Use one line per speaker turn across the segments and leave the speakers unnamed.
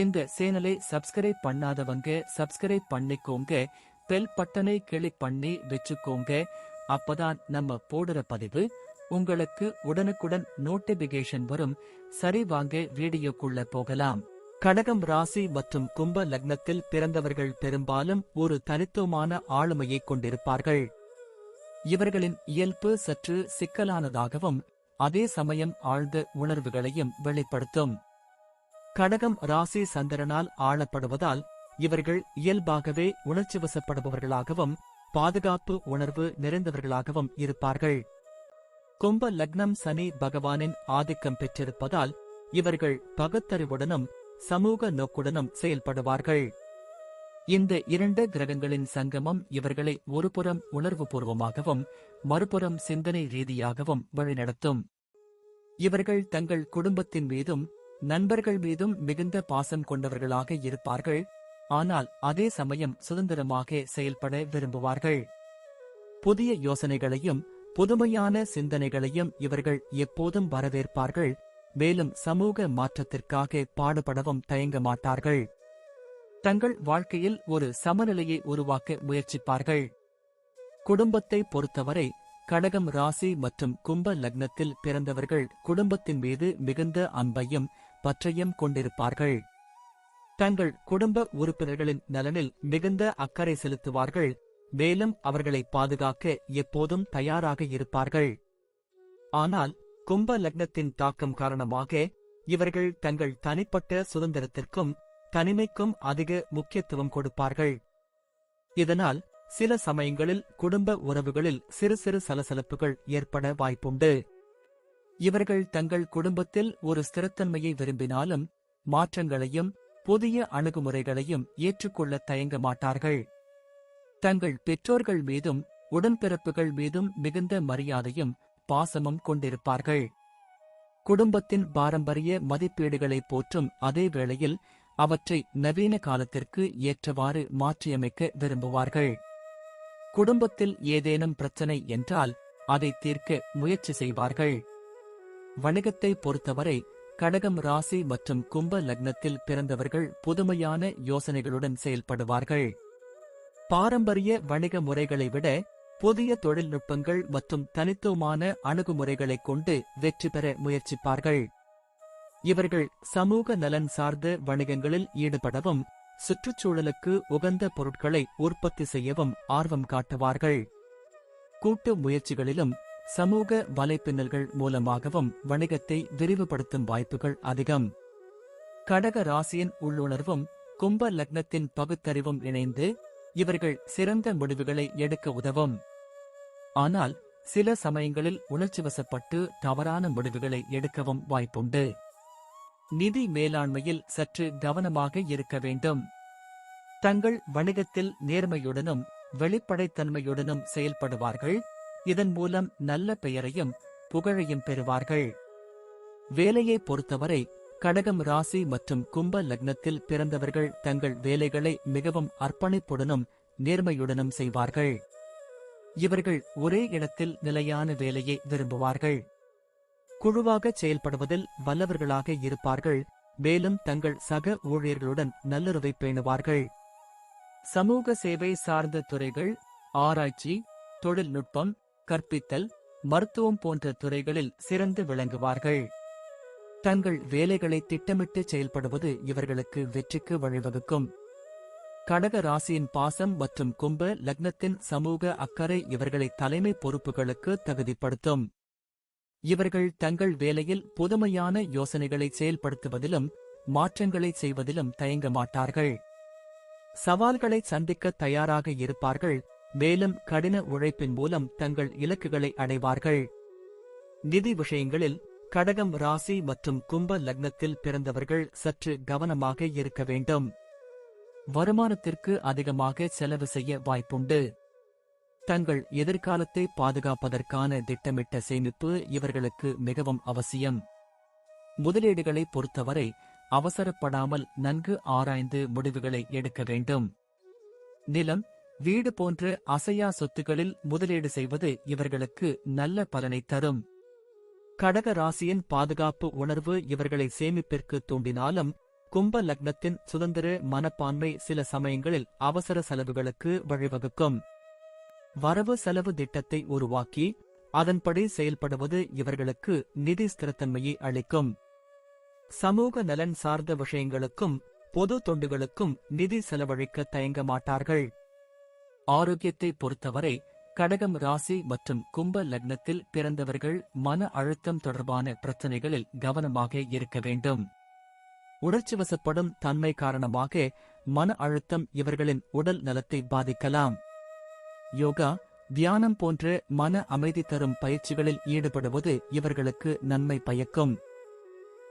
இந்த சேனலை சப்ஸ்கிரைப் பண்ணாதவங்க சப்ஸ்கிரைப் பண்ணிக்கோங்க. பெல் பட்டனை கிளிக் பண்ணி வச்சுக்கோங்க. அப்பதான் நம்ம போடுற பதிவு உங்களுக்கு உடனுக்குடன் நோட்டிபிகேஷன் வரும். சரி வாங்க வீடியோக்குள்ள போகலாம். கடகம் ராசி மற்றும் கும்ப லக்னத்தில் பிறந்தவர்கள் பெரும்பாலும் ஒரு தனித்துவமான ஆளுமையை கொண்டிருப்பார்கள். இவர்களின் இயல்பு சற்று சிக்கலானதாகவும் அதே சமயம் ஆழ்ந்த உணர்வுகளையும் வெளிப்படுத்தும். கடகம் ராசி சந்திரனால் ஆளப்படுவதால் இவர்கள் இயல்பாகவே உணர்ச்சி வசப்படுபவர்களாகவும் பாதுகாப்பு உணர்வு நிறைந்தவர்களாகவும் இருப்பார்கள். கும்ப லக்னம் சனி பகவானின் ஆதிக்கம் பெற்றிருப்பதால் இவர்கள் பகுத்தறிவுடனும் சமூக நோக்குடனும் செயல்படுவார்கள். இந்த இரண்டு கிரகங்களின் சங்கமம் இவர்களை ஒருபுறம் உணர்வுபூர்வமாகவும் மறுபுறம் சிந்தனை ரீதியாகவும் வழிநடத்தும். இவர்கள் தங்கள் குடும்பத்தின் மீதும் நண்பர்கள் மீதும் மிகுந்த பாசம் கொண்டவர்களாக இருப்பார்கள். ஆனால் அதே சமயம் சுதந்திரமாக செயல்பட விரும்புவார்கள். புதிய யோசனைகளையும் புதுமையான சிந்தனைகளையும் இவர்கள் எப்போதும் வரவேற்பார்கள். மேலும் சமூக மாற்றத்திற்காக பாடுபடவும் தயங்க மாட்டார்கள். தங்கள் வாழ்க்கையில் ஒரு சமநிலையை உருவாக்க முயற்சிப்பார்கள். குடும்பத்தை பொறுத்தவரை கடகம் ராசி மற்றும் கும்ப லக்னத்தில் பிறந்தவர்கள் குடும்பத்தின் மீது மிகுந்த அன்பையும் பற்றையும் கொண்டிருப்பார்கள். தங்கள் குடும்ப உறுப்பினர்களின் நலனில் மிகுந்த அக்கறை செலுத்துவார்கள். மேலும் அவர்களை பாதுகாக்க எப்போதும் தயாராக இருப்பார்கள். ஆனால் கும்ப லக்னத்தின் தாக்கம் காரணமாக இவர்கள் தங்கள் தனிப்பட்ட சுதந்திரத்திற்கும் தனிமைக்கும் அதிக முக்கியத்துவம் கொடுப்பார்கள். இதனால் சில சமயங்களில் குடும்ப உறவுகளில் சிறு சிறு சலசலப்புகள் ஏற்பட வாய்ப்புண்டு. இவர்கள் தங்கள் குடும்பத்தில் ஒரு ஸ்திரத்தன்மையை விரும்பினாலும் மாற்றங்களையும் புதிய அணுகுமுறைகளையும் ஏற்றுக்கொள்ள தயங்க மாட்டார்கள். தங்கள் பெற்றோர்கள் மீதும் உடன்பிறப்புகள் மீதும் மிகுந்த மரியாதையும் பாசமும் கொண்டிருப்பார்கள். குடும்பத்தின் பாரம்பரிய மதிப்பீடுகளை போற்றும் அதே வேளையில் அவற்றை நவீன காலத்திற்கு ஏற்றவாறு மாற்றியமைக்க விரும்புவார்கள். குடும்பத்தில் ஏதேனும் பிரச்சனை என்றால் அதை தீர்க்க முயற்சி செய்வார்கள். வணிகத்தை பொறுத்தவரை கடகம் ராசி மற்றும் கும்ப லக்னத்தில் பிறந்தவர்கள் புதுமையான யோசனைகளுடன் செயல்படுவார்கள். பாரம்பரிய வணிக முறைகளை விட புதிய தொழில்நுட்பங்கள் மற்றும் தனித்துவமான அணுகுமுறைகளைக் கொண்டு வெற்றி பெற முயற்சிப்பார்கள். இவர்கள் சமூக நலன் சார்ந்த வணிகங்களில் ஈடுபடவும் சுற்றுச்சூழலுக்கு உகந்த பொருட்களை உற்பத்தி செய்யவும் ஆர்வம் காட்டுவார்கள். கூட்டு முயற்சிகளிலும் சமூக வலைப்பின்னல்கள் மூலமாகவும் வணிகத்தை விரிவுபடுத்தும் வாய்ப்புகள் அதிகம். கடக ராசியின் உள்ளுணர்வும் கும்ப லக்னத்தின் பகுத்தறிவும் இணைந்து இவர்கள் சிறந்த முடிவுகளை எடுக்க உதவும். ஆனால் சில சமயங்களில் உணர்ச்சிவசப்பட்டு தவறான முடிவுகளை எடுக்கவும் வாய்ப்புண்டு. நிதி மேலாண்மையில் சற்று கவனமாக இருக்க வேண்டும். தங்கள் வணிகத்தில் நேர்மையுடனும் வெளிப்படைத்தன்மையுடனும் செயல்படுவார்கள். இதன் மூலம் நல்ல பெயரையும் புகழையும் பெறுவார்கள். வேலையை பொறுத்தவரை கடகம் ராசி மற்றும் கும்ப லக்னத்தில் பிறந்தவர்கள் தங்கள் வேலைகளை மிகவும் அர்ப்பணிப்புடனும் நேர்மையுடனும் செய்வார்கள். இவர்கள் ஒரே இடத்தில் நிலையான வேலையை விரும்புவார்கள். குழுவாக செயல்படுவதில் வல்லவர்களாக இருப்பார்கள். மேலும் தங்கள் சக ஊழியர்களுடன் நல்லுறவை பேணுவார்கள். சமூக சேவை சார்ந்த துறைகள் ஆராய்ச்சி தொழில்நுட்பம் கற்பித்தல் மருத்துவம் போன்ற துறைகளில் சிறந்து விளங்குவார்கள். தங்கள் வேலைகளை திட்டமிட்டு செயல்படுவது இவர்களுக்கு வெற்றிக்கு வழிவகுக்கும். கடக ராசியின் பாசம் மற்றும் கும்ப லக்னத்தின் சமூக அக்கறை இவர்களை தலைமை பொறுப்புகளுக்கு தகுதிப்படுத்தும். இவர்கள் தங்கள் வேலையில் புதுமையான யோசனைகளை செயல்படுத்துவதிலும் மாற்றங்களை செய்வதிலும் தயங்க மாட்டார்கள். சவால்களை சந்திக்க தயாராக இருப்பார்கள். மேலும் கடின உழைப்பின் மூலம் தங்கள் இலக்குகளை அடைவார்கள். நிதி விஷயங்களில் கடகம் ராசி மற்றும் கும்ப லக்னத்தில் பிறந்தவர்கள் சற்று கவனமாக இருக்க வேண்டும். வருமானத்திற்கு அதிகமாக செலவு செய்ய வாய்ப்புண்டு. தங்கள் எதிர்காலத்தை பாதுகாப்பதற்கான திட்டமிட்ட சேமிப்பு இவர்களுக்கு மிகவும் அவசியம். முதலீடுகளை பொறுத்தவரை அவசரப்படாமல் நன்கு ஆராய்ந்து முடிவுகளை எடுக்க வேண்டும். நிலம் வீடு போன்ற அசையா சொத்துகளில் முதலீடு செய்வது இவர்களுக்கு நல்ல பலனை தரும். கடக ராசியின் பாதுகாப்பு உணர்வு இவர்களை சேமிப்பிற்கு தூண்டினாலும் கும்ப லக்னத்தின் சுதந்திர மனப்பான்மை சில சமயங்களில் அவசர செலவுகளுக்கு வழிவகுக்கும். வரவு செலவு திட்டத்தை உருவாக்கி அதன்படி செயல்படுவது இவர்களுக்கு நிதி ஸ்திரத்தன்மையை அளிக்கும். சமூக நலன் சார்ந்த விஷயங்களுக்கும் பொது தொண்டுகளுக்கும் நிதி செலவழிக்க தயங்க மாட்டார்கள். ஆரோக்கியத்தை பொறுத்தவரை கடகம் ராசி மற்றும் கும்ப லக்னத்தில் பிறந்தவர்கள் மன அழுத்தம் தொடர்பான பிரச்சனைகளில் கவனமாக இருக்க வேண்டும். உணர்ச்சிவசப்படும் தன்மை காரணமாக மன அழுத்தம் இவர்களின் உடல் நலத்தை பாதிக்கலாம். யோகா தியானம் போன்ற மன அமைதி தரும் பயிற்சிகளில் ஈடுபடுவது இவர்களுக்கு நன்மை பயக்கும்.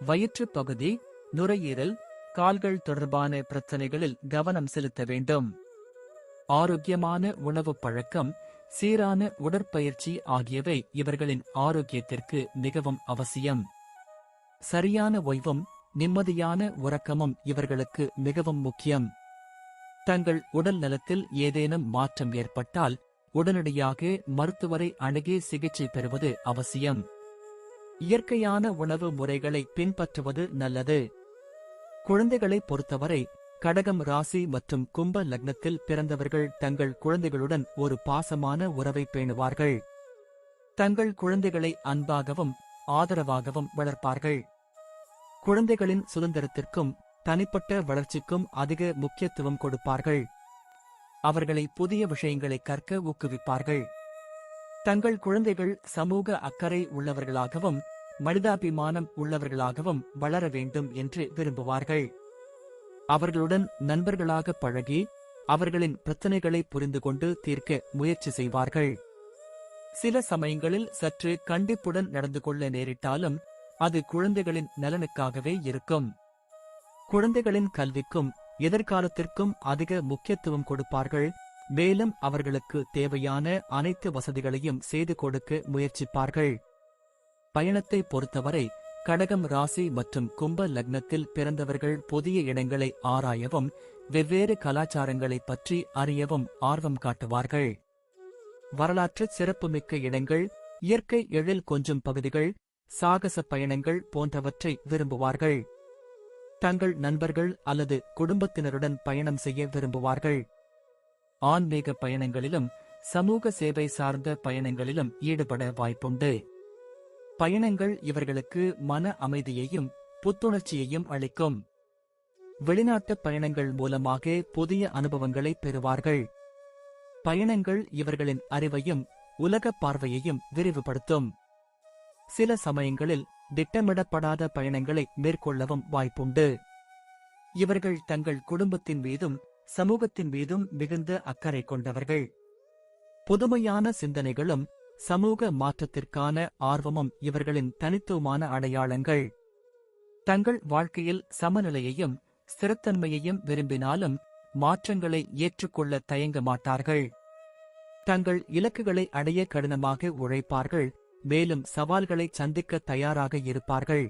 வயிற்றுப் பகுதி நுரையீரல் கால்கள் தொடர்பான பிரச்சனைகளில் கவனம் செலுத்த வேண்டும். ஆரோக்கியமான உணவுப் பழக்கம் சீரான உடற்பயிற்சி ஆகியவை இவர்களின் ஆரோக்கியத்திற்கு மிகவும் அவசியம். சரியான ஓய்வும் நிம்மதியான உறக்கமும் இவர்களுக்கு மிகவும் முக்கியம். தங்கள் உடல் நலத்தில் ஏதேனும் மாற்றம் ஏற்பட்டால் உடனடியாக மருத்துவரை அணுகி சிகிச்சை பெறுவது அவசியம். இயற்கையான உணவு முறைகளை பின்பற்றுவது நல்லது. குழந்தைகளை பொறுத்தவரை கடகம் ராசி மற்றும் கும்ப லக்னத்தில் பிறந்தவர்கள் தங்கள் குழந்தைகளுடன் ஒரு பாசமான உறவை பேணுவார்கள். தங்கள் குழந்தைகளை அன்பாகவும் ஆதரவாகவும் வளர்ப்பார்கள். குழந்தைகளின் சுதந்திரத்திற்கும் தனிப்பட்ட வளர்ச்சிக்கும் அதிக முக்கியத்துவம் கொடுப்பார்கள். அவர்களை புதிய விஷயங்களை கற்க ஊக்குவிப்பார்கள். தங்கள் குழந்தைகள் சமூக அக்கறை உள்ளவர்களாகவும் மனிதாபிமானம் உள்ளவர்களாகவும் வளர வேண்டும் என்று விரும்புவார்கள். அவர்களுடன் நண்பர்களாக பழகி அவர்களின் பிரச்சனைகளை புரிந்து கொண்டு தீர்க்க முயற்சி செய்வார்கள். சில சமயங்களில் சற்று கண்டிப்புடன் நடந்து கொள்ள நேரிட்டாலும் அது குழந்தைகளின் நலனுக்காகவே இருக்கும். குழந்தைகளின் கல்விக்கும் எதிர்காலத்திற்கும் அதிக முக்கியத்துவம் கொடுப்பார்கள். மேலும் அவர்களுக்கு தேவையான அனைத்து வசதிகளையும் செய்து கொடுக்க முயற்சிப்பார்கள். பயணத்தை பொறுத்தவரை கடகம் ராசி மற்றும் கும்ப லக்னத்தில் பிறந்தவர்கள் புதிய இடங்களை ஆராயவும் வெவ்வேறு கலாச்சாரங்களைப் பற்றி அறியவும் ஆர்வம் காட்டுவார்கள். வரலாற்று சிறப்புமிக்க இடங்கள் இயற்கை எழில் கொஞ்சும் பகுதிகள் சாகச பயணங்கள் போன்றவற்றை விரும்புவார்கள். தங்கள் நண்பர்கள் அல்லது குடும்பத்தினருடன் பயணம் செய்ய விரும்புவார்கள். ஆன்மீக பயணங்களிலும் சமூக சேவை சார்ந்த பயணங்களிலும் ஈடுபட வாய்ப்புண்டு. பயணங்கள் இவர்களுக்கு மன அமைதியையும் புத்துணர்ச்சியையும் அளிக்கும். வெளிநாட்டு பயணங்கள் மூலமாக புதிய அனுபவங்களை பெறுவார்கள். பயணங்கள் இவர்களின் அறிவையும் உலகப் பார்வையையும் விரிவுபடுத்தும். சில சமயங்களில் திட்டமிடப்படாத பயணங்களை மேற்கொள்ளவும் வாய்ப்புண்டு. இவர்கள் தங்கள் குடும்பத்தின் மீதும் சமூகத்தின் மீதும் மிகுந்த அக்கறை கொண்டவர்கள். புதுமையான சிந்தனைகளும் சமூக மாற்றத்திற்கான ஆர்வமும் இவர்களின் தனித்துவமான அடையாளங்கள். தங்கள் வாழ்க்கையில் சமநிலையையும் ஸ்திரத்தன்மையையும் விரும்பினாலும் மாற்றங்களை ஏற்றுக்கொள்ள தயங்க மாட்டார்கள். தங்கள் இலக்குகளை அடைய கடினமாக உழைப்பார்கள் மேலும் சவால்களை சந்திக்க தயாராக இருப்பார்கள்.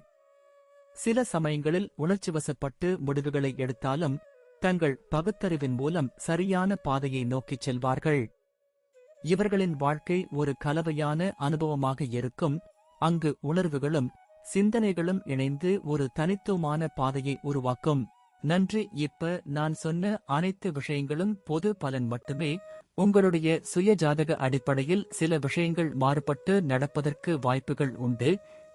சில சமயங்களில் உணர்ச்சிவசப்பட்டு முடிவுகளை எடுத்தாலும் தங்கள் பகுத்தறிவின் மூலம் சரியான பாதையை நோக்கிச் செல்வார்கள். இவர்களின் வாழ்க்கை ஒரு கலவையான அனுபவமாக இருக்கும். அங்கு உணர்வுகளும் சிந்தனைகளும் இணைந்து ஒரு தனித்துவமான பாதையை உருவாக்கும். நன்றி. இப்ப நான் சொன்ன அனைத்து விஷயங்களும் பொது பலன் மட்டுமே. உங்களுடைய சுய ஜாதக அடிப்படையில் சில விஷயங்கள் மாறுபட்டு நடப்பதற்கு வாய்ப்புகள் உண்டு.